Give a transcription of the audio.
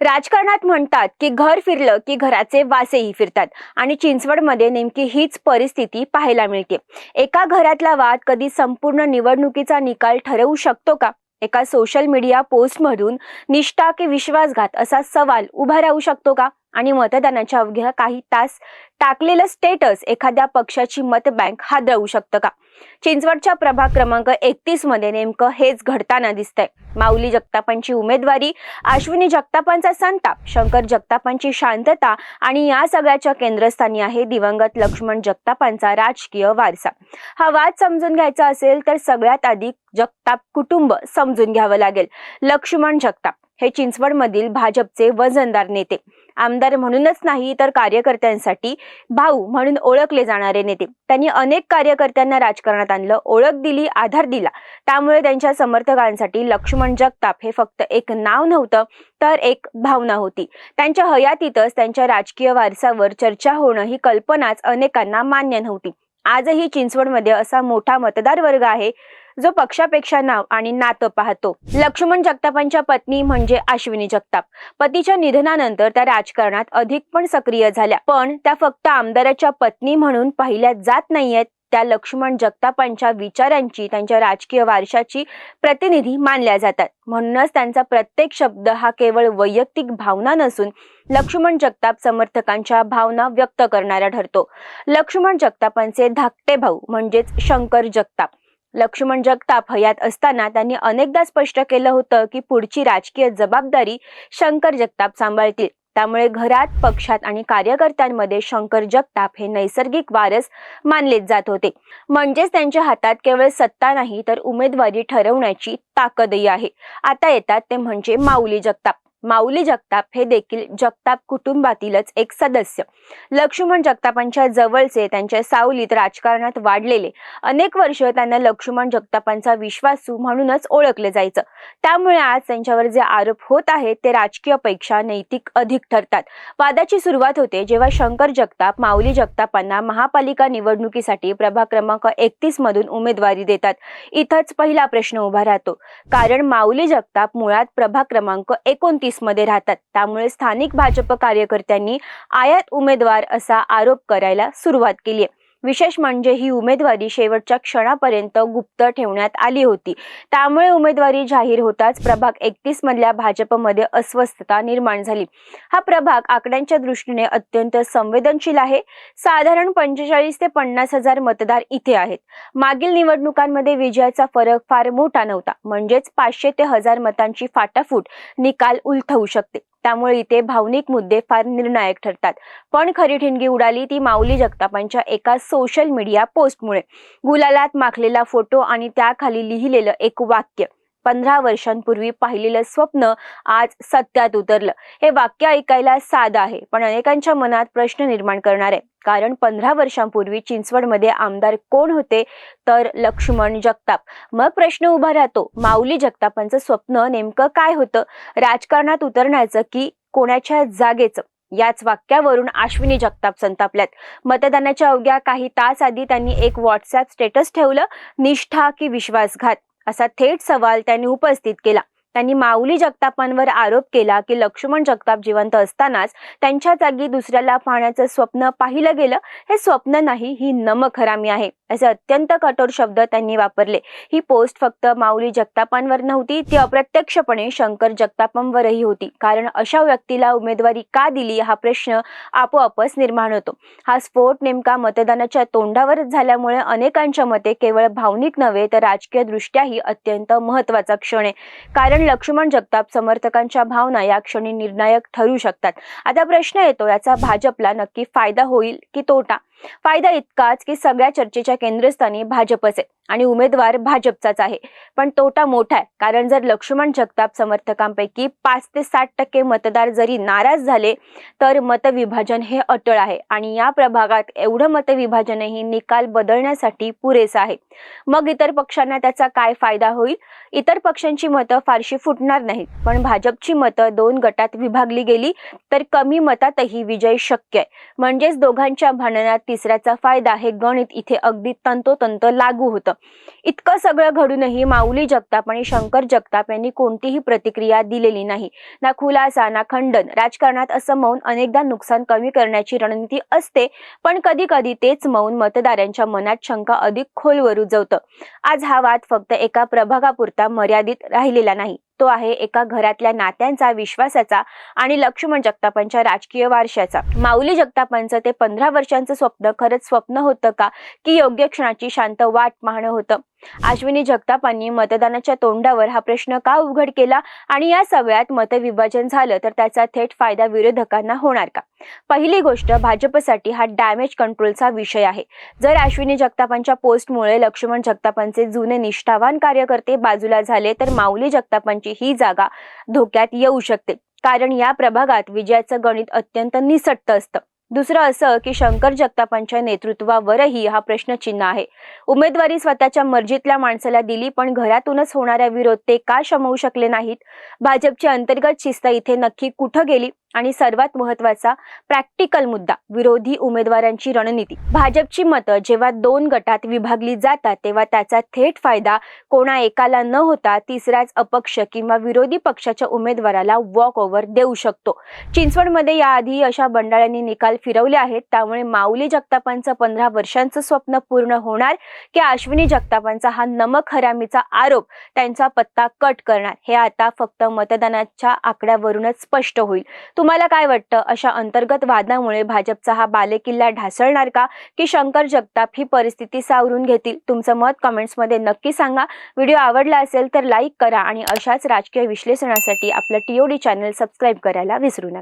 राजकारणात म्हणतात की घर फिरलं की घराचे वासेही फिरतात. आणि चिंचवडमध्ये नेमकी हीच परिस्थिती पाहायला मिळते. एका घरातला वाद कधी संपूर्ण निवडणुकीचा निकाल ठरवू शकतो का? एका सोशल मीडिया पोस्टमधून निष्ठा की विश्वासघात असा सवाल उभा राहू शकतो का? आणि मतदानाच्या अवघ्या काही तास टाकलेलं स्टेटस एखाद्या पक्षाची मतबँक हादरवू शकतं का? चिंचवडच्या प्रभाग क्रमांक एकतीसमध्ये नेमकं हेच घडताना दिसतंय. माऊली जगतापांची उमेदवारी अश्विनी जगतापांचा संताप शंकर जगतापांची शांतता आणि या सगळ्याच्या केंद्रस्थानी आहे दिवंगत लक्ष्मण जगतापांचा राजकीय वारसा. हा वाद समजून घ्यायचा असेल तर सगळ्यात आधी जगताप कुटुंब समजून घ्यावं लागेल. लक्ष्मण जगताप हे चिंचवडमधील भाजपचे वजनदार नेते. आमदार म्हणूनच नाही तर कार्यकर्त्यांसाठी भाऊ म्हणून ओळखले जाणारे नेते. त्यांनी अनेक कार्यकर्त्यांना राजकारणात आणलं ओळख दिली आधार दिला. त्यामुळे त्यांच्या समर्थकांसाठी लक्ष्मण जगताप हे फक्त एक नाव नव्हतं तर एक भावना होती. त्यांच्या हयातीतच त्यांच्या राजकीय वारसावर चर्चा होणं ही कल्पनाच अनेकांना मान्य नव्हती. आजही चिंचवडमध्ये असा मोठा मतदार वर्ग आहे जो पक्षापेक्षा नाव आणि नातं पाहतो. लक्ष्मण जगतापांच्या पत्नी म्हणजे अश्विनी जगताप. पतीच्या निधनानंतर त्या राजकारणात अधिक पण सक्रिय झाल्या. पण त्या फक्त आमदाराच्या पत्नी म्हणून पाहिल्या जात नाहीयेत. त्या लक्ष्मण जगतापांच्या विचारांची त्यांच्या राजकीय वारशाची प्रतिनिधी मानल्या जातात. म्हणूनच त्यांचा प्रत्येक शब्द हा केवळ वैयक्तिक भावना नसून लक्ष्मण जगताप समर्थकांच्या भावना व्यक्त करणारा ठरतो. लक्ष्मण जगतापांचे धाकटे भाऊ म्हणजेच शंकर जगताप. लक्ष्मण जगताप हयात असताना त्यांनी अनेकदा स्पष्ट केलं होतं की पुढची राजकीय जबाबदारी शंकर जगताप सांभाळतील. त्यामुळे घरात पक्षात आणि कार्यकर्त्यांमध्ये शंकर जगताप हे नैसर्गिक वारस मानलेच जात होते. म्हणजेच त्यांच्या हातात केवळ सत्ता नाही तर उमेदवारी ठरवण्याची ताकदही आहे. आता येतात ते म्हणजे माऊली जगताप. माऊली जगताप हे देखील जगताप कुटुंबातीलच एक सदस्य. लक्ष्मण जगतापांच्या जवळचे त्यांच्या सावलीत राजकारणात वाढलेले. अनेक वर्ष त्यांना लक्ष्मण जगतापांचा विश्वासू म्हणूनच ओळखले जायचं. त्यामुळे आज त्यांच्यावर जे आरोप होत आहेत ते राजकीयपेक्षा नैतिक अधिक ठरतात. वादाची सुरुवात होते जेव्हा शंकर जगताप माऊली जगतापांना महापालिका निवडणुकीसाठी प्रभाग क्रमांक एकतीस मधून उमेदवारी देतात. इथंच पहिला प्रश्न उभा राहतो. कारण माऊली जगताप मुळात प्रभाग क्रमांक एकोणतीस मध्ये राहतात. त्यामुळे स्थानिक भाजप कार्यकर्त्यांनी आयात उमेदवार असा आरोप करायला सुरुवात केली आहे. विशेष म्हणजे ही उमेदवारी शेवटच्या क्षणापर्यंत गुप्त ठेवण्यात आली होती. त्यामुळे उमेदवारी जाहीर होताच प्रभाग एकतीस मधल्या भाजपमध्ये अस्वस्थता निर्माण झाली. हा प्रभाग आकड्यांच्या दृष्टीने अत्यंत संवेदनशील आहे. साधारण पंचेचाळीस ते पन्नास हजार मतदार इथे आहेत. मागील निवडणुकांमध्ये विजयाचा फरक फार मोठा नव्हता. म्हणजेच पाचशे ते हजार मतांची फाटाफूट निकाल उलथवू शकते. त्यामुळे इथे भावनिक मुद्दे फार निर्णायक ठरतात. पण खरी ठिणगी उडाली ती माऊली जगतापांच्या एका सोशल मीडिया पोस्टमुळे गुलालात माखलेला फोटो आणि त्याखाली लिहिलेलं एक वाक्य. पंधरा वर्षांपूर्वी पाहिलेलं स्वप्न आज सत्यात उतरलं. हे वाक्य ऐकायला साधं आहे पण अनेकांच्या मनात प्रश्न निर्माण करणार. आहे कारण पंधरा वर्षांपूर्वी चिंचवडमध्ये आमदार कोण होते? तर लक्ष्मण जगताप. मग प्रश्न उभा राहतो माऊली जगतापांचं स्वप्न नेमकं काय होतं? राजकारणात उतरण्याचं की कोणाच्या जागेचं? याच वाक्यावरून अश्विनी जगताप संतापल्यात. मतदानाच्या अवघ्या काही तास आधी त्यांनी एक व्हॉट्सअप स्टेटस ठेवलं निष्ठा की विश्वासघात. असा थेट सवाल त्यांनी उपस्थित केला. त्यांनी माऊली जगतापांवर आरोप केला की लक्ष्मण जगताप जिवंत असतानाच त्यांच्या जागी दुसऱ्याला पाहण्याचं स्वप्न पाहिलं गेलं. हे स्वप्न नाही ही नमखरामी आहे असे अत्यंत कठोर शब्द त्यांनी वापरले. ही पोस्ट फक्त माऊली जगतापांवर नव्हती ती अप्रत्यक्षपणे शंकर जगतापांवरही होती. कारण अशा व्यक्तीला उमेदवारी का दिली हा प्रश्न आपोआपच निर्माण होतो. हा स्फोट नेमका मतदानाच्या तोंडावरच झाल्यामुळे अनेकांच्या मते केवळ भावनिक नव्हे तर राजकीय दृष्ट्याही अत्यंत महत्त्वाचा क्षण आहे. कारण लक्ष्मण जगताप समर्थकांच्या भावना या क्षणी निर्णायक ठरू शकतात. आता प्रश्न येतो याचा भाजपला नक्की फायदा होईल की तोटा? फायदा इतकाच की सगळ्या चर्चेच्या केंद्रस्थानी भाजपच आहे आणि उमेदवार भाजपचाच आहे. पण तोटा मोठा आहे. कारण जर लक्ष्मण जगताप समर्थकांपैकी पाच ते साठ टक्के मतदार जरी नाराज झाले तर मतविभाजन हे अटळ आहे. आणि या प्रभागात एवढं मतविभाजनही निकाल बदलण्यासाठी पुरेसं आहे. मग इतर पक्षांना त्याचा काय फायदा होईल? इतर पक्षांची मतं फारशी फुटणार नाहीत. पण भाजपची मतं दोन गटात विभागली गेली तर कमी मतातही विजय शक्य आहे. म्हणजेच दोघांच्या भांडणात तिसऱ्याचा फायदा हे गणित इथे अगदी तंतोतंत लागू होतं. इतकं सगळं घडूनही माऊली जगताप आणि शंकर जगताप यांनी कोणतीही प्रतिक्रिया दिलेली नाही. ना खुलासा ना खंडन. राजकारणात असं मौन अनेकदा नुकसान कमी करण्याची रणनीती असते पण कधी कधी तेच मौन मतदारांच्या मनात शंका अधिक खोलवर रुजवतं आज हा वाद फक्त एका प्रभागापुरता मर्यादित राहिलेला नाही. तो आहे एका घरातल्या नात्यांचा विश्वासाचा आणि लक्ष्मण जगतापांच्या राजकीय वारशाचा. माऊली जगतापांचं ते पंधरा वर्षांचं स्वप्न खरंच स्वप्न होतं का? की योग्य क्षणाची शांत वाट पाहणं होतं. अश्विनी जगतापांनी मतदानाच्या तोंडावर हा प्रश्न का उघड केला आणि या सगळ्यात मतविभाजन झालं तर त्याचा थेट फायदा विरोधकांना होणार का? पहिली गोष्ट भाजपसाठी हा डॅमेज कंट्रोलचा विषय आहे. जर अश्विनी जगतापांच्या पोस्टमुळे लक्ष्मण जगतापांचे जुने निष्ठावान कार्यकर्ते बाजूला झाले तर माऊली जगतापांची ही जागा धोक्यात येऊ शकते. कारण या प्रभागात विजयाचं गणित अत्यंत निसटतं असतं. दुसरं असं की शंकर जगतापांच्या नेतृत्वावरही हा प्रश्नचिन्ह आहे. उमेदवारी स्वतःच्या मर्जीतल्या माणसाला दिली पण घरातूनच होणारा विरोध ते का शमवू शकले नाहीत? भाजपची अंतर्गत शिस्त इथे नक्की कुठं गेली? आणि सर्वात महत्त्वाचा प्रॅक्टिकल मुद्दा विरोधी उमेदवारांची रणनीती. भाजपची मतं जेव्हा दोन गटात विभागली जातात तेव्हा त्याचा थेट फायदा कोणा एकाला न होता तिसऱ्याच अपक्ष किंवा विरोधी पक्षाच्या उमेदवाराला वॉक ओव्हर देऊ शकतो. चिंचवडमध्ये याआधी अशा बंडाळ्यांनी निकाल फिरवले आहेत. त्यामुळे माऊली जगतापांचं पंधरा वर्षांचं स्वप्न पूर्ण होणार की अश्विनी जगतापांचा हा नमक हरामीचा आरोप त्यांचा पत्ता कट करणार हे आता फक्त मतदानाच्या आकड्यावरूनच स्पष्ट होईल. तुम्हाला काय वाटतं? अशा अंतर्गत वादामुळे भाजपचा हा बालेकिल्ला ढासळणार का? की शंकर जगताप ही परिस्थिती सावरून घेतील? तुमचं मत कमेंट्समध्ये नक्की सांगा. व्हिडिओ आवडला असेल तर लाईक करा आणि अशाच राजकीय विश्लेषणासाठी आपलं टीओडी चॅनल सबस्क्राईब करायला विसरू नका.